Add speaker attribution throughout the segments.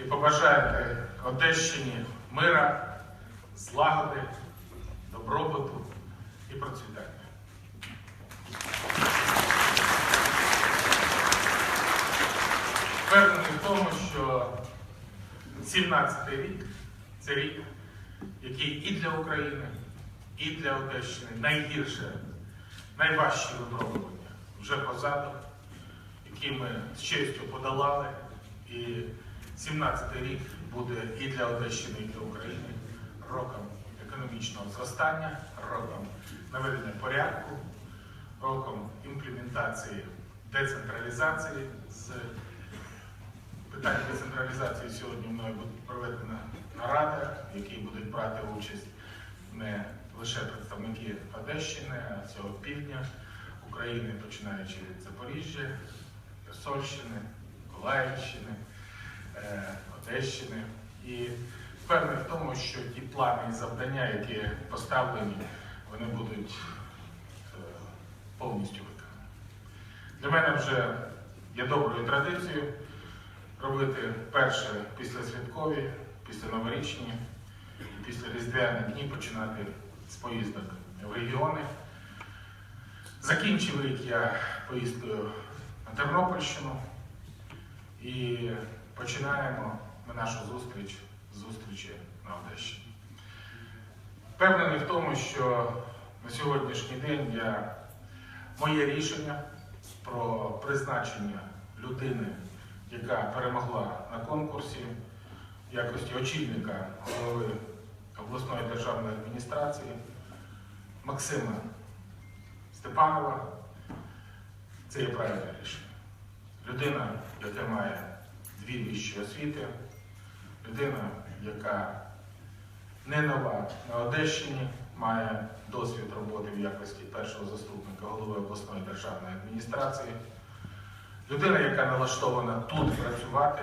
Speaker 1: і побажаєте Одещині мира, злагоди, добробуту і процвітання. Впевнений в тому, що 17-й рік це рік, який і для України, і для Одещини найгірше, найважчі випробування вже позаду, які ми з честю подолали. І 17-й рік буде і для Одещини, і для України роком економічного зростання, роком наведення порядку, роком імплементації децентралізації. З питань децентралізації сьогодні мною буде проведена нарада, в якій будуть брати участь не лише представники Одещини, а всього півдня України, починаючи від Запоріжжя, Херсонщини, Миколаївщини, Одещини. І впевнений в тому, що ті плани і завдання, які поставлені, вони будуть е, повністю виконані. Для мене вже є доброю традицією робити перше після святкові, після новорічні, і після різдвяних дні починати з поїздок в регіони. Закінчив рік я поїздкою на Тернопільщину і починаємо ми нашу зустріч з зустрічі на Одещині. Впевнений в тому, що на сьогоднішній день я моє рішення про призначення людини, яка перемогла на конкурсі в якості очільника голови обласної державної адміністрації Максима Степанова. Це є правильне рішення. Людина, яка має дві вищі освіти, людина, яка не нова на Одещині, має досвід роботи в якості першого заступника голови обласної державної адміністрації. Людина, яка налаштована тут працювати,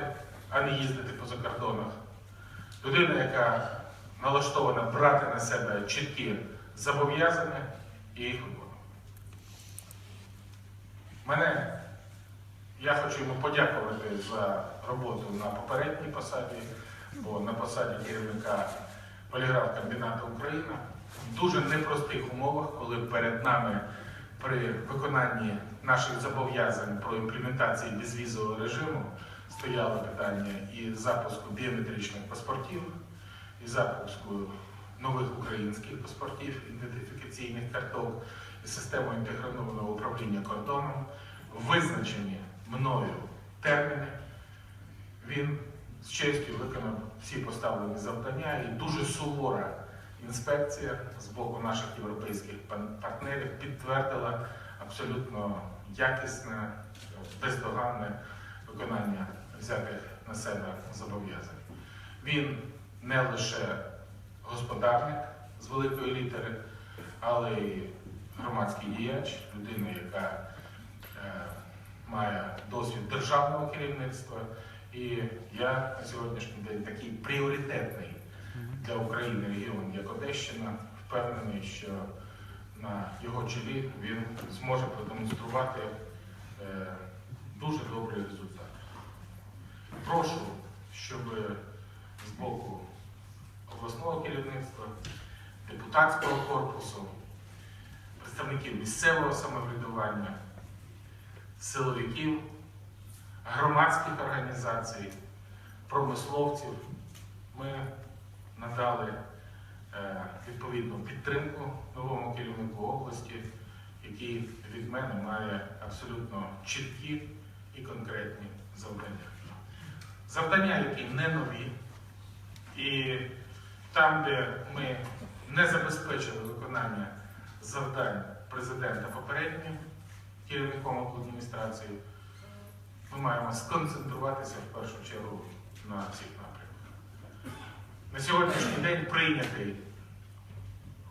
Speaker 1: а не їздити по закордонах. Людина, яка налаштована брати на себе чіткі зобов'язання і їх. Мене, я хочу йому подякувати за роботу на попередній посаді, бо на посаді керівника поліграф-комбінату Україна в дуже непростих умовах, коли перед нами при виконанні наших зобов'язань про імплементацію безвізового режиму стояло питання і запуску біометричних паспортів, і запуску нових українських паспортів, ідентифікаційних карток, і систему інтегрованого управління кордоном, визначені мною терміни. Він з честю виконав всі поставлені завдання і дуже сувора інспекція з боку наших європейських партнерів підтвердила абсолютно якісне, бездоганне виконання взятих на себе зобов'язань. Він не лише господарник з великої літери, але й громадський діяч, людина, яка е, має досвід державного керівництва. І я на сьогоднішній день такий пріоритетний для України регіон, як Одещина, впевнений, що на його чолі він зможе продемонструвати е, дуже добрий результат. Прошу, щоб з боку обласного керівництва, депутатського корпусу, представників місцевого самоврядування, силовиків, громадських організацій, промисловців ми надали е, відповідну підтримку новому керівнику області, який від мене має абсолютно чіткі і конкретні завдання. Завдання, які не нові, і там, де ми не забезпечили виконання завдань президента попереднім керівником адміністрації, ми маємо сконцентруватися в першу чергу на цих напрямках. На сьогоднішній день прийнятий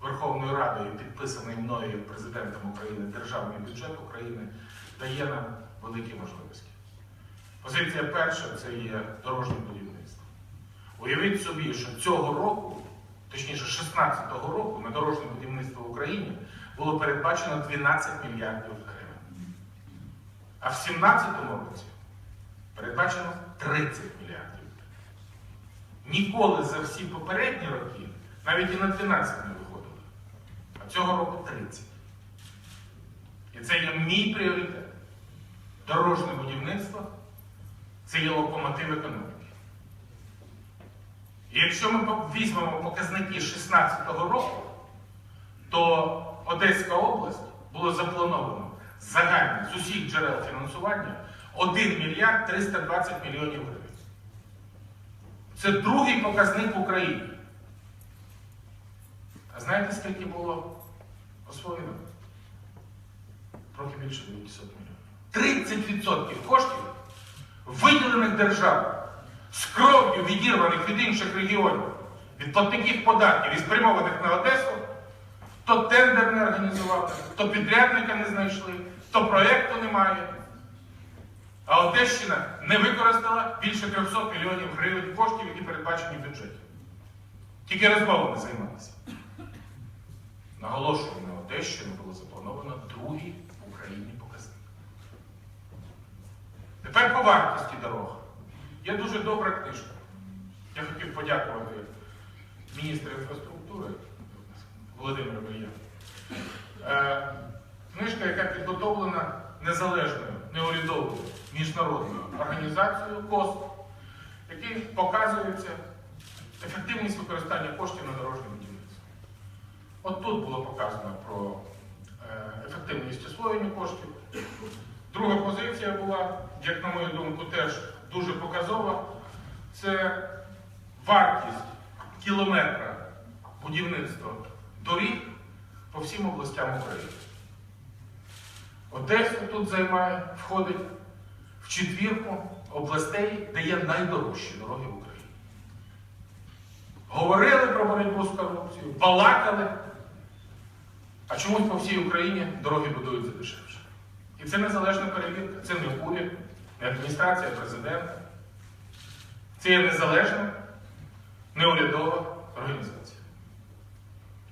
Speaker 1: Верховною Радою, підписаний мною президентом України державний бюджет України дає нам великі можливості. Позиція перша це є дорожнє будівництво. Уявіть собі, що цього року, точніше 16-го року, на дорожнє будівництво в Україні було передбачено 12 мільярдів гривень. А в 17-му році передбачено 30 мільярдів. ніколи за всі попередні роки навіть і на 12 не виходили. А цього року 30. І це є мій пріоритет. Дорожне будівництво це є локомотив економіки. І якщо ми візьмемо показники 2016 року, то Одеська область було заплановано загальне з усіх джерел фінансування 1 мільярд 320 мільйонів гривень. Це другий показник в Україні. А знаєте, скільки було освоєно? Трохи більше 900 мільйонів. 30% коштів, виділених державою, з кров'ю відірваних від інших регіонів, від платників податків і спрямованих на Одесу, то тендер не організували, то підрядника не знайшли, то проєкту немає. А Одещина не використала більше 300 мільйонів гривень коштів, які передбачені в бюджеті. Тільки розмовами займалися. Наголошую, на Одещину було заплановано другий в Україні показник. Тепер по вартості дорог. Є дуже добра книжка. Я хотів подякувати міністру інфраструктури Володимиру Мельяну. Е, книжка, яка підготовлена незалежною, неурядовою міжнародною організацією КОСТ, який показується ефективність використання коштів на дорожнє будівництво. От тут було показано про е, ефективність освоєння коштів. Друга позиція була, як на мою думку, теж дуже показова. Це вартість кілометра будівництва доріг по всім областям України. Одеса тут займає, входить в четвірку областей, де є найдорожчі дороги в Україні. Говорили про боротьбу з корупцією, балакали, а чомусь по всій Україні дороги будуються дешевше. І це незалежна перевірка, це не уряд, не адміністрація президента. Це є незалежна, неурядова організація.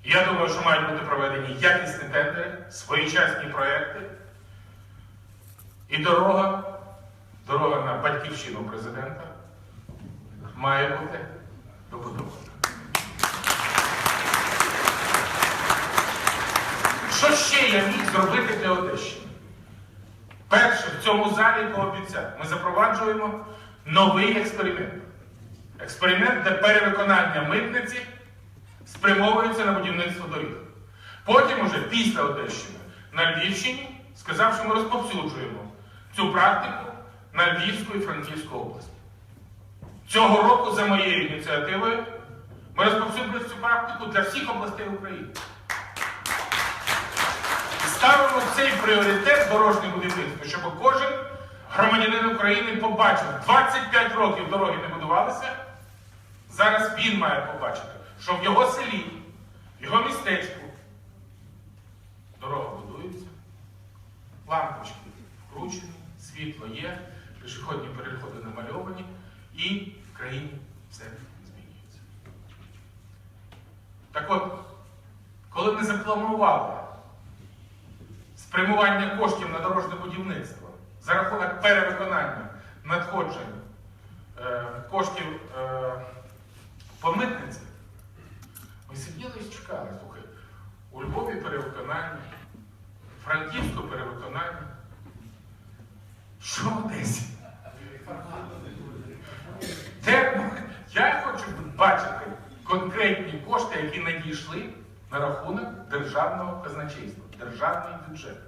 Speaker 1: Я думаю, що мають бути проведені якісні тендери, своєчасні проекти. І дорога, дорога на батьківщину президента має бути добудована. Що ще я міг зробити для Одещини? Перше, в цьому залі пообіцяв, ми запроваджуємо новий експеримент. Експеримент, де перевиконання митниці спрямовується на будівництво доріг. Потім, уже після Одещини, на Львівщині сказав, що ми розповсюджуємо цю практику на Львівську і Франківську область. Цього року, за моєю ініціативою, ми розповсюджуємо цю практику для всіх областей України. Ставимо цей пріоритет дорожнє будівництво, щоб кожен громадянин України побачив, 25 років дороги не будувалися. Зараз він має побачити, що в його селі, в його містечку дорога будується, лампочки вкручені, світло є, пішохідні переходи намальовані, і в країні все змінюється. Так от, коли ми запланували спрямування коштів на дорожне будівництво за рахунок перевиконання надходжень е, коштів е, по митниці, ми сиділи і чекали. Слухай, у Львові перевиконання, Франківську перевиконання. Що в Одесі? Де я хочу бачити конкретні кошти, які надійшли на рахунок державного казначейства, державний бюджет.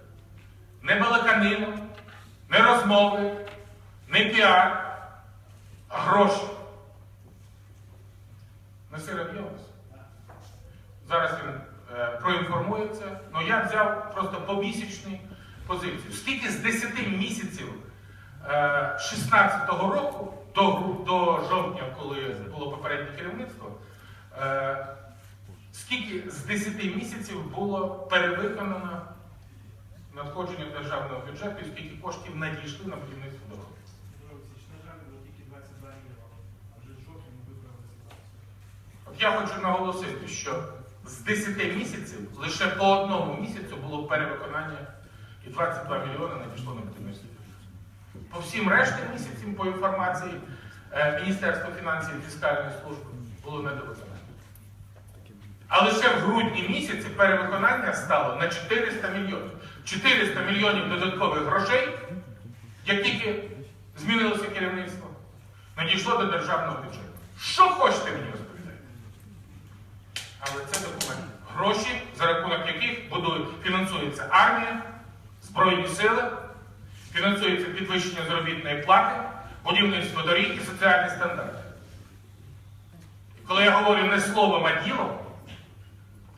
Speaker 1: Не балаканину, не розмови, не піар, а гроші. Насир Аб'євас. Зараз він е, проінформується, але я взяв просто помісячну позицію. Скільки з 10 місяців е, 16-го року до, до жовтня, коли було попереднє керівництво, е, скільки з 10 місяців було перевиконано надходження державного бюджету і скільки коштів надійшли на будівництво дороги?
Speaker 2: На жаль, було тільки 22 мільйони. А вже в жовтні ми виправили.
Speaker 1: От я хочу наголосити, що з 10 місяців лише по одному місяцю було перевиконання і 22 мільйони надійшло на будівництво. По всім решті місяцям, по інформації е, Міністерства фінансів і фіскальної служби було недовиконання. А лише в грудні місяці перевиконання стало на 400 мільйонів. 400 мільйонів додаткових грошей, як тільки змінилося керівництво, надійшло до державного бюджету. Що хочете мені розповідати? Але це документ. Гроші, за рахунок яких будує, фінансується армія, Збройні сили, фінансується підвищення заробітної плати, будівництво доріг і соціальні стандарти. І коли я говорю не словом, а ділом,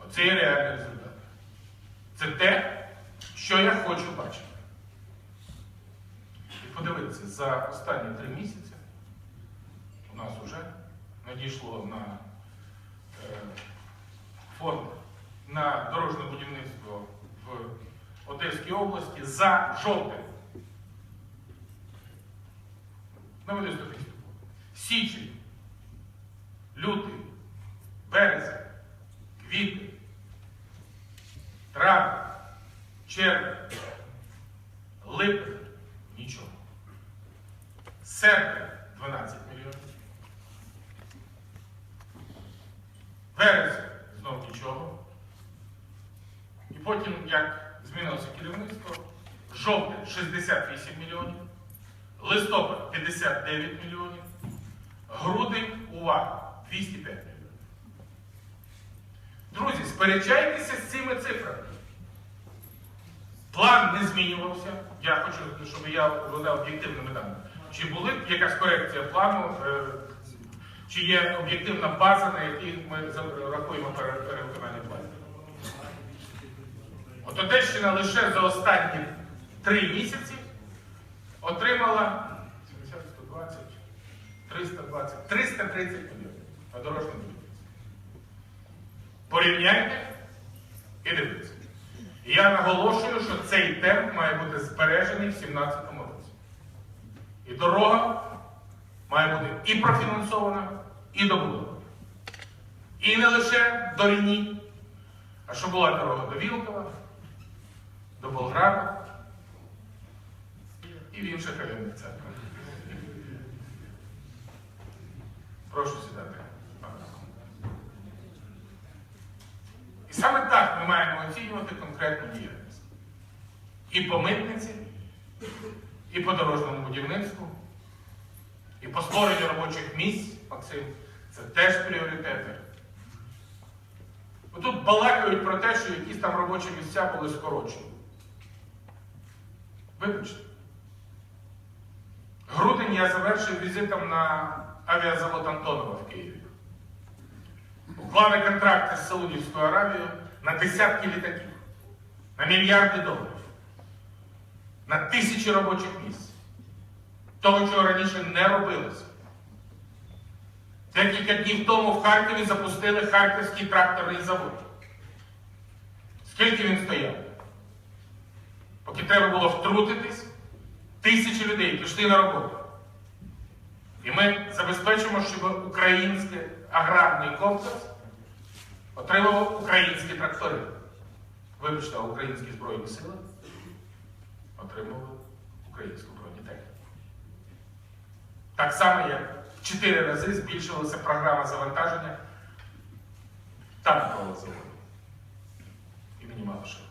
Speaker 1: оце є реальний результат. Це те, що я хочу бачити. І подивитися, за останні три місяці у нас вже надійшло на е, фонд на дорожне будівництво в Одеській області за жовтень. Наведу статистику. Січень, лютий, березень, квітень, травень, червень, липень нічого. Серпень 12 мільйонів. Вересень. І потім, як змінилося керівництво, жовтень 68 мільйонів, листопад 59 мільйонів, грудень, увага, 205 мільйонів. Друзі, сперечайтеся з цими цифрами. План не змінювався. Я хочу, щоб я володав об'єктивними даними. Чи була якась корекція плану, е, чи є об'єктивна база, на якій ми рахуємо пере- перевиконання планів? От Одещина лише за останні три місяці отримала 70, 120, 320, 330 мільйонів на дорожньому будівництві. Порівняйте і дивіться. Я наголошую, що цей темп має бути збережений в 2017 році. І дорога має бути і профінансована, і добудована. І не лише до Ріні, а щоб була дорога до Вілкова, до Болграду і в інших районних центрах. Прошу сідати. І саме так ми маємо оцінювати конкретну діяльність. І по митниці, і по дорожньому будівництву, і по створенню робочих місць, Максим, це теж пріоритети. Тут балакають про те, що якісь там робочі місця були скорочені. Вибачте. Грудень я завершив візитом на авіазавод Антонова в Києві. Уклали контракти з Саудівською Аравією на десятки літаків, на мільярди доларів, на тисячі робочих місць. Того, чого раніше не робилося. Декілька днів тому в Харкові запустили Харківський тракторний завод. Скільки він стояв? Поки треба було втрутитись, тисячі людей пішли на роботу. І ми забезпечимо, щоб український аграрний комплекс отримував українські трактори. Вибачте, українські Збройні сили отримували українську бронетехніку. Так само, як в чотири рази збільшилася програма завантаження танкового заводу імені Малишева.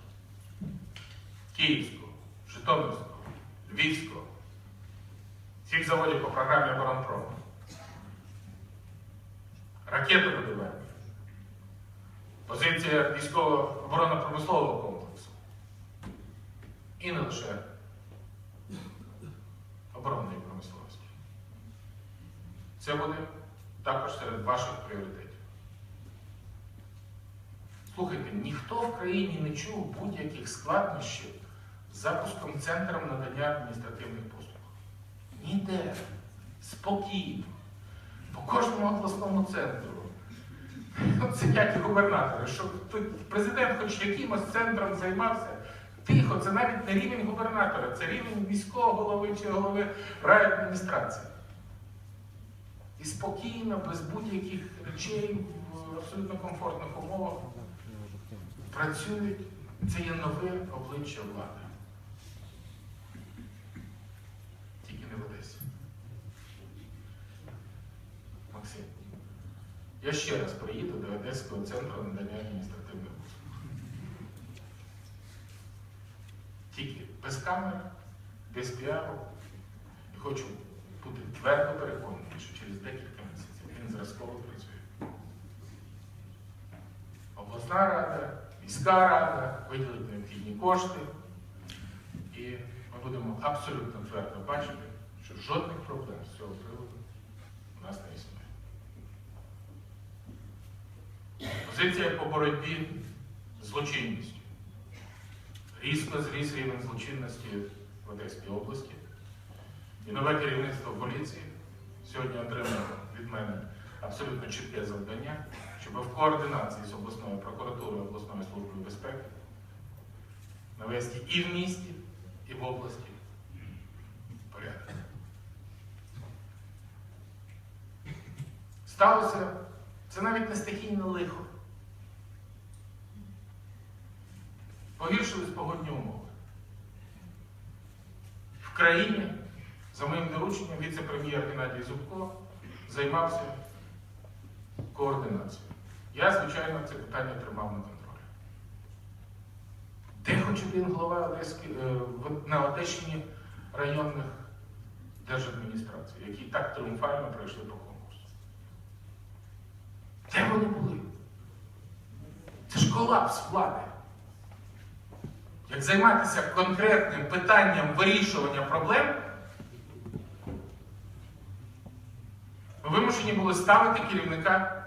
Speaker 1: Київського, Житомирського, Львівського. Всіх заводів по програмі оборонпрому. Ракетобудування. Позиція військового оборонно-промислового комплексу. І не лише оборонної промисловості. Це буде також серед ваших пріоритетів. Слухайте, ніхто в країні не чув будь-яких складнощів запуском центром надання адміністративних послуг. Ніде. Спокійно. По кожному обласному центру. Сидять губернатори, щоб президент хоч якимось центром займався. Тихо, це навіть не рівень губернатора, це рівень міського голови чи голови райадміністрації. І спокійно, без будь-яких речей, в абсолютно комфортних умовах працюють. Це є нове обличчя влади. Тільки не в Одесі. Я ще раз приїду до Одеського центру надання адміністративних послуг. Тільки без камер, без піару. І хочу бути твердо переконаний, що через декілька місяців він зразково працює. Обласна рада, міська рада виділить необхідні кошти. І ми будемо абсолютно твердо бачити, що жодних проблем з цього приводу у нас не існує. Позиція по боротьбі з злочинністю. Різко зріс рівень злочинності в Одеській області. І нове керівництво поліції сьогодні отримало від мене абсолютно чітке завдання, щоб в координації з обласною прокуратурою, обласною службою безпеки навести і в місті, і в області порядок. Сталося це навіть не стихійне лихо. Погіршились погодні умови. В країні, за моїм дорученням, віце-прем'єр Геннадій Зубко займався координацією. Я, звичайно, це питання тримав на контролі. Де хоч один глава Одеської, е, на Одещині районних держадміністрацій, які так тріумфально пройшли по конкурсу? Де вони були? Це ж колапс влади. Як займатися конкретним питанням вирішування проблем, ми вимушені були ставити керівника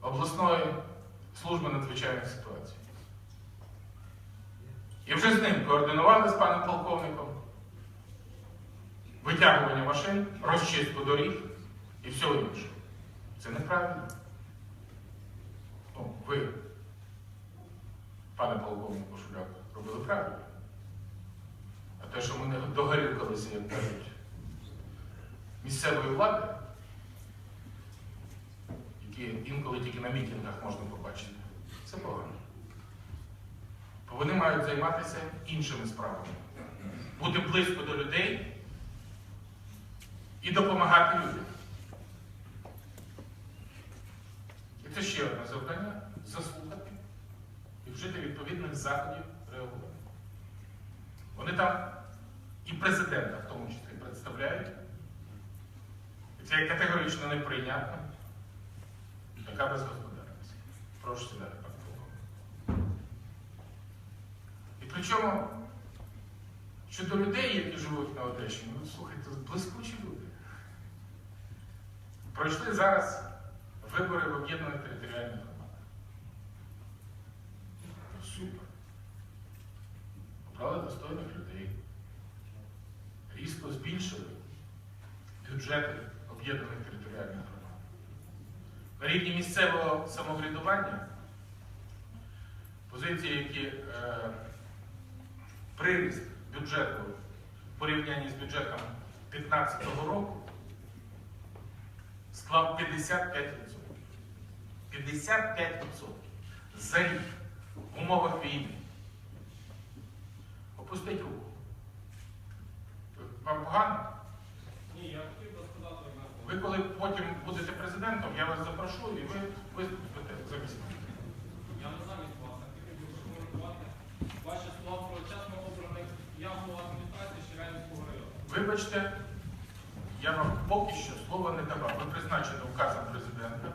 Speaker 1: обласної служби надзвичайних ситуацій. І вже з ним координували з паном полковником витягування машин, розчистку доріг і всього іншого. Це неправильно. Ну, ви, пане полковнику Шуляк, робили правильно. А те, що ми не догорюкалися, як кажуть, місцевої влади, які інколи тільки на мітингах можна побачити, це погано. Бо вони мають займатися іншими справами. Бути близько до людей і допомагати людям. І це ще одне завдання заслухати вжити відповідних заходів реагування. Вони там і президента в тому числі представляють. І це категорично неприйнятно. Така безгосподарність. Прошу сідати, пане. І причому щодо людей, які живуть на Одещині, ну слухайте, блискучі люди. Пройшли зараз вибори в об'єднаних територіальних Обрали достойних людей. Різко збільшили бюджети об'єднаних територіальних громад. На рівні місцевого самоврядування позиції, які е, приріст бюджету в порівнянні з бюджетом 2015 року склав 55%. 55% за рік в умовах війни. Опустить руку. Вам погано?
Speaker 2: Ні, я хотів би сказати.
Speaker 1: Ви коли потім будете президентом, я вас запрошу і ви виступите замість мене.
Speaker 2: Я не замість вас, а хотів би прокоментувати ваші слова про чесно обраних явного адміністрації Щелянського району.
Speaker 1: Вибачте, я вам поки що слова не давав. Ви призначені указом президента.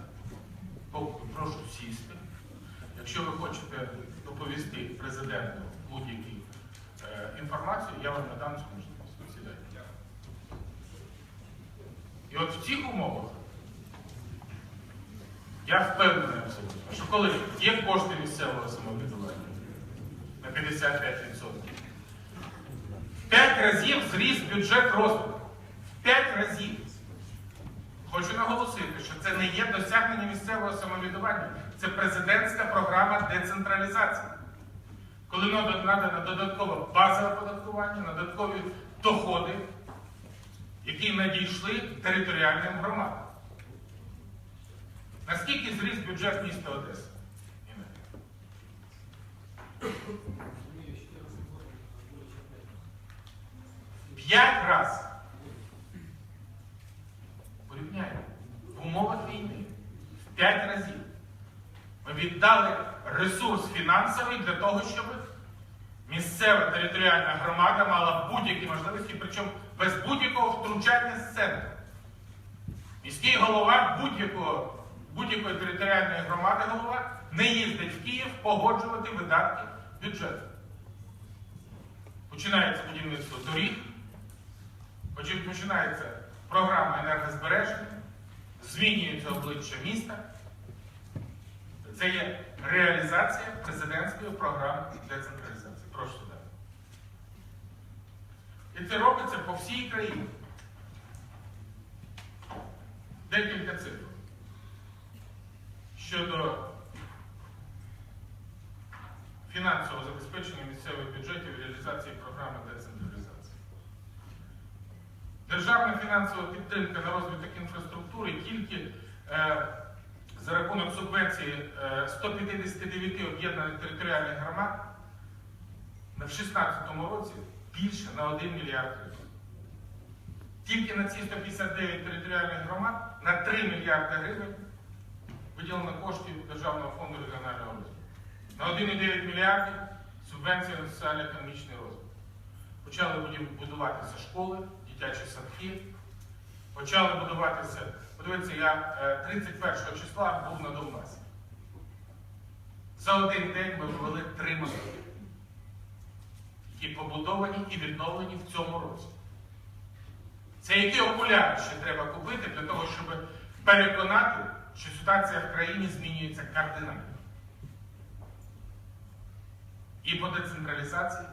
Speaker 1: Поки прошу сісти. Якщо ви хочете доповісти президенту будь-яку е, інформацію, я вам надам цю можливість. Сідайте. І от в цих умовах я впевнений абсолютно, що коли є кошти місцевого самоврядування на 55%, П'ять разів зріс бюджет розвитку. П'ять разів. Хочу наголосити, що це не є досягнення місцевого самоврядування, це президентська програма децентралізації. Коли надана додаткове базове оподаткування, додаткові доходи, які надійшли територіальним громадам. Наскільки зріс бюджет міста Одеси? П'ять разів. Порівняємо. В умовах війни. П'ять разів. Ми віддали ресурс фінансовий для того, щоб місцева територіальна громада мала будь-які можливості, причому без будь-якого втручання з центру. Міський голова будь-якого, будь-якої територіальної громади голова не їздить в Київ погоджувати видатки бюджету. Починається будівництво доріг, починається програма енергозбереження, змінюється обличчя міста. Це є реалізація президентської програми децентралізації. Прошу далі. І це робиться по всій країні. Декілька цифр. Щодо фінансового забезпечення місцевих бюджетів реалізації програми децентралізації. Державна фінансова підтримка на розвиток інфраструктури тільки е, за рахунок субвенції е, 159 об'єднаних територіальних громад в 2016 році більше на 1 мільярд гривень. Тільки на ці 159 територіальних громад на 3 мільярди гривень виділено коштів Державного фонду регіонального розвитку. На 1,9 мільярдів субвенція на соціально-економічний розвиток. Почали будуватися школи, дитячі садки. Почали будуватися. Подивіться, я е, 31 числа був на Донбасі. За один день ми ввели три мости, які побудовані і відновлені в цьому році. Це які окуляри ще треба купити для того, щоб переконати, що ситуація в країні змінюється кардинально. І по децентралізації,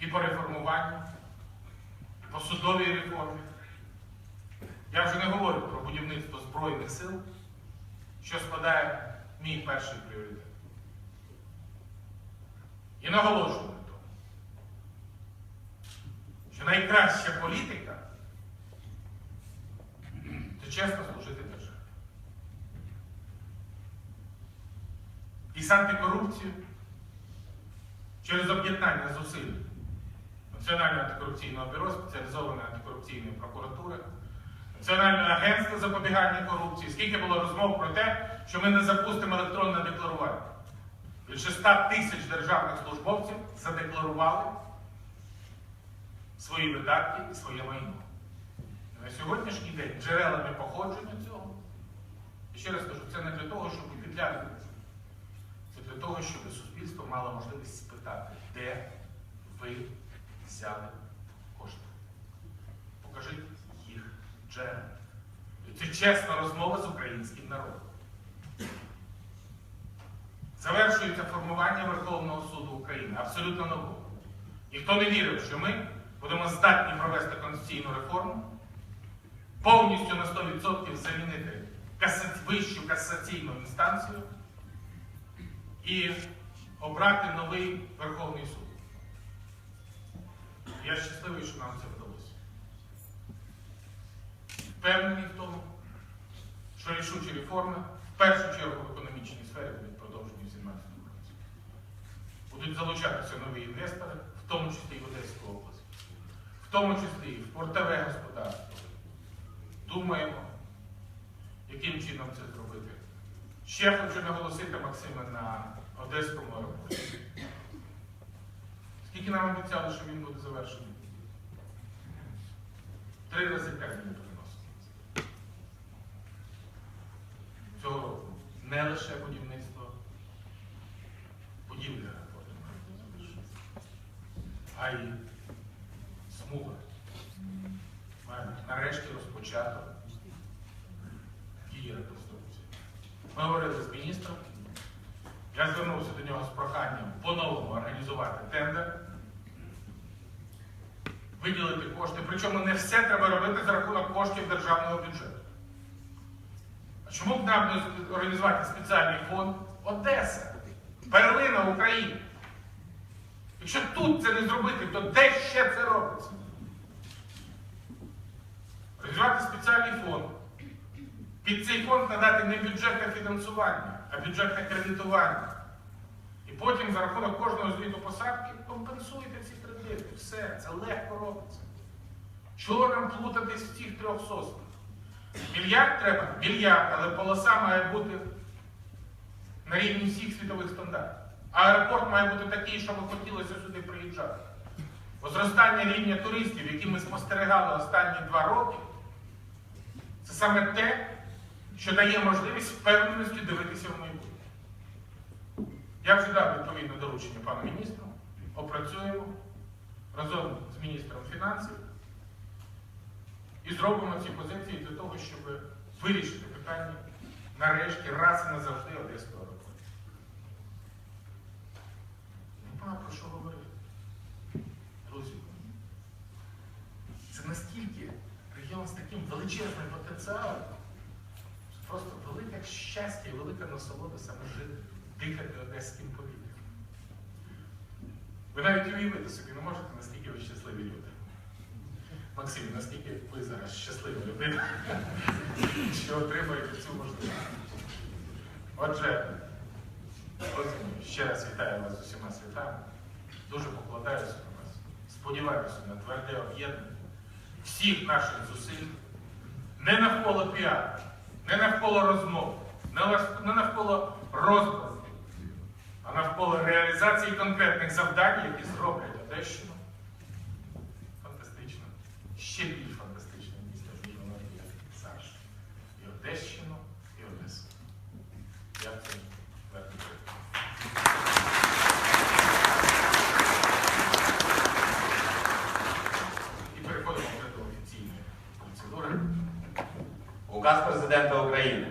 Speaker 1: і по реформуванню, по судовій реформі. Я вже не говорю про будівництво Збройних сил, що складає мій перший пріоритет. І наголошую на тому, що найкраща політика це чесно служити державі. З антикорупцією через об'єднання зусиль Національного антикорупційного бюро, спеціалізованої антикорупційної прокуратури, Національного агентства запобігання корупції, скільки було розмов про те, що ми не запустимо електронне декларування. Більше 100 тисяч державних службовців задекларували свої видатки і своє майно. На сьогоднішній день джерелами походження цього, і ще раз кажу, це не для того, щоб підглядуватися. Для того, щоб суспільство мало можливість спитати, де ви взяли кошти. Покажіть їх джерела. Це чесна розмова з українським народом. Завершується формування Верховного суду України, абсолютно нового. Ніхто не вірив, що ми будемо здатні провести конституційну реформу, повністю на 100% замінити вищу касаційну інстанцію і обрати новий Верховний суд. Я щасливий, що нам це вдалося. Впевнений в тому, що рішучі реформи в першу чергу в економічній сфері будуть продовжені в 2017 році. Будуть залучатися нові інвестори, в тому числі і в Одеську область, в тому числі і в портове господарство. Думаємо, яким чином це зробити. Ще хочу наголосити Максима на Одеському аеропорті. Скільки нам обіцяли, що він буде завершений? Три рази термін переносили. Цього року не лише будівництво будівлі аеропорту, а й смуга. Має нарешті розпочато її реконструкцію. Ми говорили з міністром. Я звернувся до нього з проханням по-новому організувати тендер, виділити кошти. Причому не все треба робити за рахунок коштів державного бюджету. А чому б нам організувати спеціальний фонд Одеса, перлина України? Якщо тут це не зробити, то де ще це робиться? Організувати спеціальний фонд. Під цей фонд надати не бюджетне фінансування, а бюджетне кредитування. І потім за рахунок кожного звіту посадки компенсуйте ці кредити. Все, це легко робиться. Чого нам плутатись в цих трьох соснах? Мільярд треба? Мільярд, але полоса має бути на рівні всіх світових стандартів. Аеропорт має бути такий, щоб хотілося сюди приїжджати. Бо зростання рівня туристів, які ми спостерігали останні два роки, це саме те, що дає можливість впевненості дивитися в майбутнє. Я вже дав відповідне доручення пану міністру. Опрацюємо разом з міністром фінансів і зробимо ці позиції для того, щоб вирішити питання нарешті раз і назавжди Одеського аеропорту. Нема про що говорити. Друзі, це настільки регіон з таким величезним потенціалом. Це просто велике щастя і велика насолода саме жити, дихати одеським повітрям. Ви навіть уявити собі не можете, наскільки ви щасливі люди. Максим, наскільки ви зараз щаслива людина, що отримуєте цю можливість. Отже, ще раз вітаю вас з усіма святами. Дуже покладаюся на вас. Сподіваюся на тверде об'єднання всіх наших зусиль не навколо піару, не навколо розмов, не навколо розбрату, а навколо реалізації конкретних завдань, які зроблять Одещину фантастично, ще більш фантастично місто Жужгород, як зараз. І Одещину, і Одесу. Я в цьому твердо переконаний. І переходимо вже до офіційної процедури.
Speaker 3: Указ президента України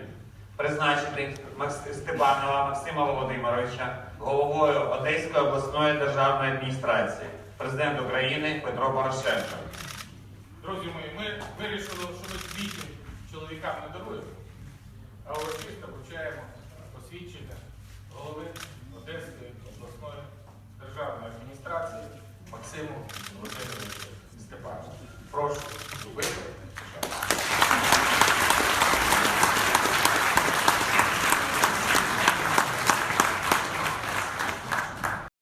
Speaker 3: призначити Степанова Максима Володимировича головою Одеської обласної державної адміністрації. Президент України Петро Порошенко.
Speaker 1: Друзі мої, ми вирішили, що ми квітів чоловікам не даруємо, а голови